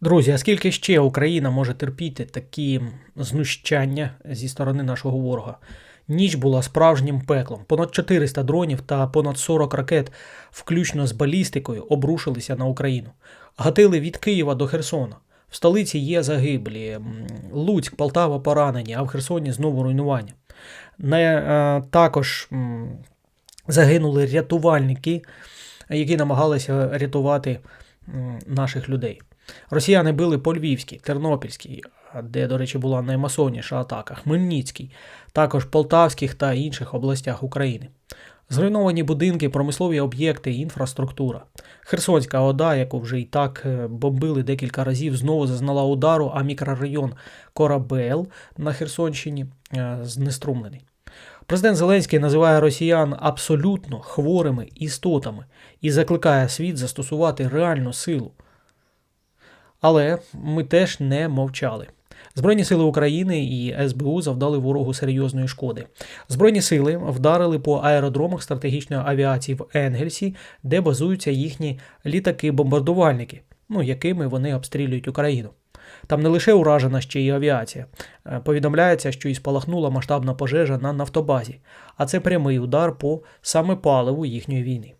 Друзі, а скільки ще Україна може терпіти такі знущання зі сторони нашого ворога? Ніч була справжнім пеклом. Понад 400 дронів та понад 40 ракет, включно з балістикою, обрушилися на Україну. Гатили від Києва до Херсона. В столиці є загиблі, Луцьк, Полтава поранені, а в Херсоні знову руйнування. Не, е, також м, загинули рятувальники, які намагалися рятувати м, наших людей. Росіяни били по Львівській, Тернопільській, де, до речі, була наймасовніша атака, Хмельницькій, також Полтавських та інших областях України. Зруйновані будинки, промислові об'єкти, інфраструктура. Херсонська ОДА, яку вже і так е, бомбили декілька разів, знову зазнала удару, а мікрорайон Корабел на Херсонщині е, знеструмлений. Президент Зеленський називає росіян абсолютно хворими істотами і закликає світ застосувати реальну силу. Але ми теж не мовчали. Збройні сили України і СБУ завдали ворогу серйозної шкоди. Збройні сили вдарили по аеродромах стратегічної авіації в Енгельсі, де базуються їхні літаки-бомбардувальники, ну якими вони обстрілюють Україну. Там не лише уражена ще й авіація. Е, Повідомляється, що і спалахнула масштабна пожежа на нафтобазі, а це прямий удар по саме паливу їхньої війни.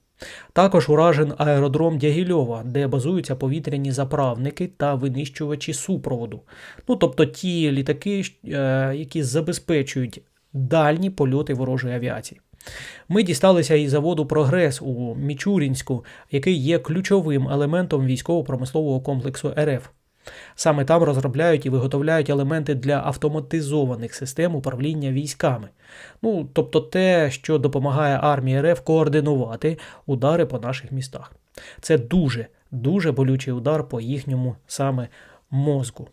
Також уражен аеродром Дягільова, де базуються повітряні заправники та винищувачі супроводу. Ну тобто ті літаки, е, які забезпечують дальні польоти ворожої авіації. Ми дісталися із заводу Прогрес у Мічурінську, який є ключовим елементом військово-промислового комплексу РФ. Саме там розробляють і виготовляють елементи для автоматизованих систем управління військами. Ну, тобто те, що допомагає армії РФ координувати удари по наших містах. Це дуже, дуже болючий удар по їхньому саме мозку.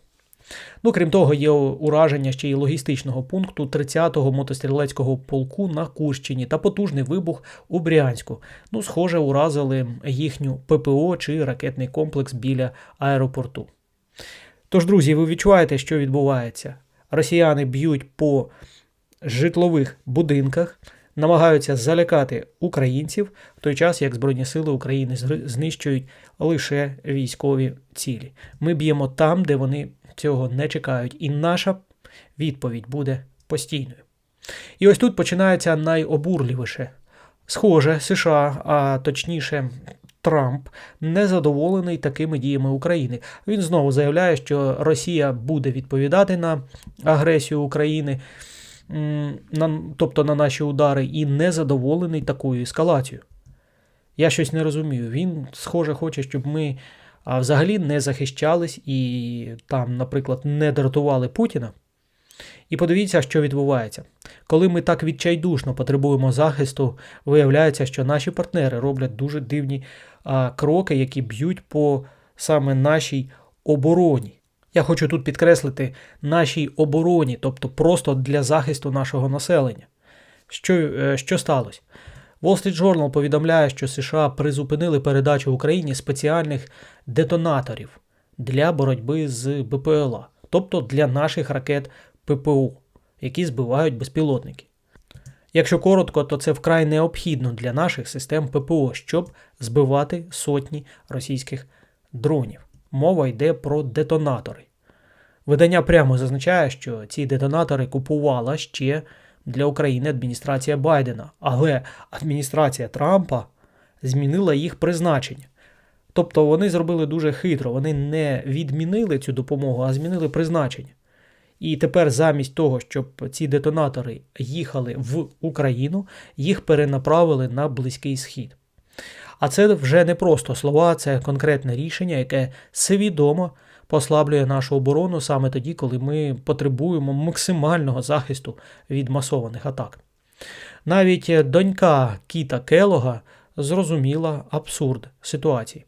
Ну, крім того, є ураження ще й логістичного пункту 30-го мотострілецького полку на Курщині та потужний вибух у Брянську. Ну, схоже, уразили їхню ППО чи ракетний комплекс біля аеропорту. Тож, друзі, ви відчуваєте, що відбувається? Росіяни б'ють по житлових будинках, намагаються залякати українців, в той час як Збройні Сили України знищують лише військові цілі. Ми б'ємо там, де вони цього не чекають, і наша відповідь буде постійною. І ось тут починається найобурливіше. Схоже, США, а точніше Трамп, незадоволений такими діями України. Він знову заявляє, що Росія буде відповідати на агресію України, тобто на наші удари, і незадоволений такою ескалацією. Я щось не розумію. Він, схоже, хоче, щоб ми взагалі не захищались і там, наприклад, не дратували Путіна. І подивіться, що відбувається. Коли ми так відчайдушно потребуємо захисту, виявляється, що наші партнери роблять дуже дивні а, кроки, які б'ють по саме нашій обороні. Я хочу тут підкреслити нашій обороні, тобто просто для захисту нашого населення. Що, е, що сталося? Wall Street Journal повідомляє, що США призупинили передачу Україні спеціальних детонаторів для боротьби з БПЛА, тобто для наших ракет ППО, які збивають безпілотники. Якщо коротко, то це вкрай необхідно для наших систем ППО, щоб збивати сотні російських дронів. Мова йде про детонатори. Видання прямо зазначає, що ці детонатори купувала ще для України адміністрація Байдена, але адміністрація Трампа змінила їх призначення. Тобто вони зробили дуже хитро, вони не відмінили цю допомогу, а змінили призначення. І тепер замість того, щоб ці детонатори їхали в Україну, їх перенаправили на Близький Схід. А це вже не просто слова, це конкретне рішення, яке свідомо послаблює нашу оборону саме тоді, коли ми потребуємо максимального захисту від масованих атак. Навіть донька Кіта Келога зрозуміла абсурд ситуації.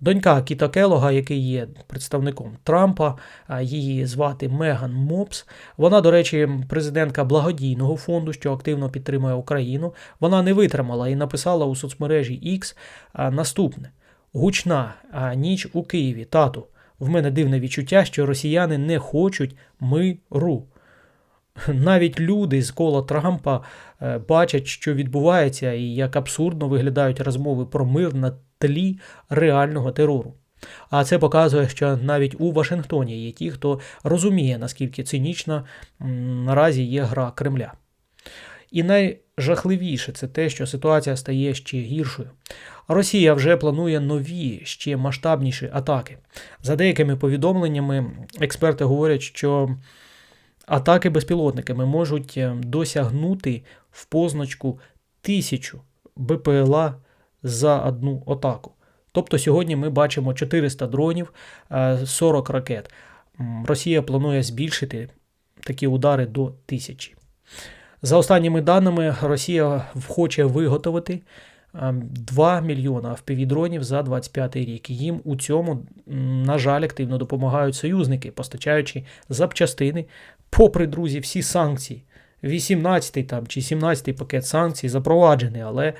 Донька Кіта Келога, який є представником Трампа, її звати Меган Мопс. Вона, до речі, президентка благодійного фонду, що активно підтримує Україну. Вона не витримала і написала у соцмережі X наступне: гучна ніч у Києві. Тату, в мене дивне відчуття, що росіяни не хочуть миру. Навіть люди з кола Трампа е, бачать, що відбувається, і як абсурдно виглядають розмови про мир на тлі реального терору. А це показує, що навіть у Вашингтоні є ті, хто розуміє, наскільки цинічна наразі є гра Кремля. І найжахливіше це те, що ситуація стає ще гіршою. Росія вже планує нові, ще масштабніші атаки. За деякими повідомленнями, експерти говорять, що атаки безпілотниками можуть е, досягнути в позначку тисячу БПЛА за одну атаку. Тобто сьогодні ми бачимо 400 дронів, е, 40 ракет. Росія планує збільшити такі удари до тисячі. За останніми даними, Росія хоче виготовити ем, 2 мільйона FPV-дронів за 25 рік. Їм у цьому, на жаль, активно допомагають союзники, постачаючи запчастини, попри друзі, всі санкції. 18-й там чи 17-й пакет санкцій запроваджений, але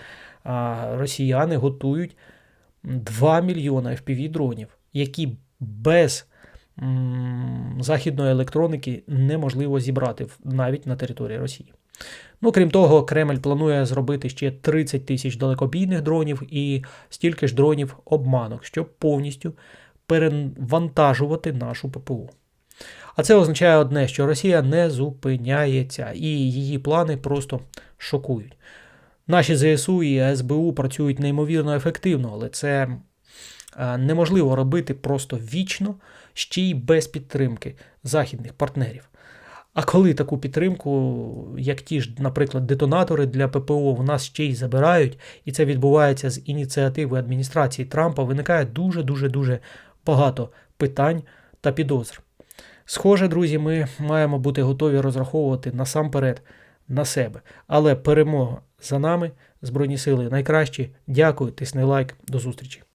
росіяни готують 2 мільйона FPV-дронів, які без західної електроніки неможливо зібрати навіть на території Росії. Ну, крім того, Кремль планує зробити ще 30 тисяч далекобійних дронів і стільки ж дронів обманок, щоб повністю перевантажувати нашу ППУ. А це означає одне, що Росія не зупиняється, і її плани просто шокують. Наші ЗСУ і СБУ працюють неймовірно ефективно, але це е, неможливо робити просто вічно, ще й без підтримки західних партнерів. А коли таку підтримку, як ті ж, наприклад, детонатори для ППО, в нас ще й забирають, і це відбувається з ініціативи адміністрації Трампа, виникає дуже дуже дуже багато питань та підозр. Схоже, друзі, ми маємо бути готові розраховувати насамперед на себе. Але перемога за нами, Збройні сили найкращі. Дякую, тисни лайк, до зустрічі.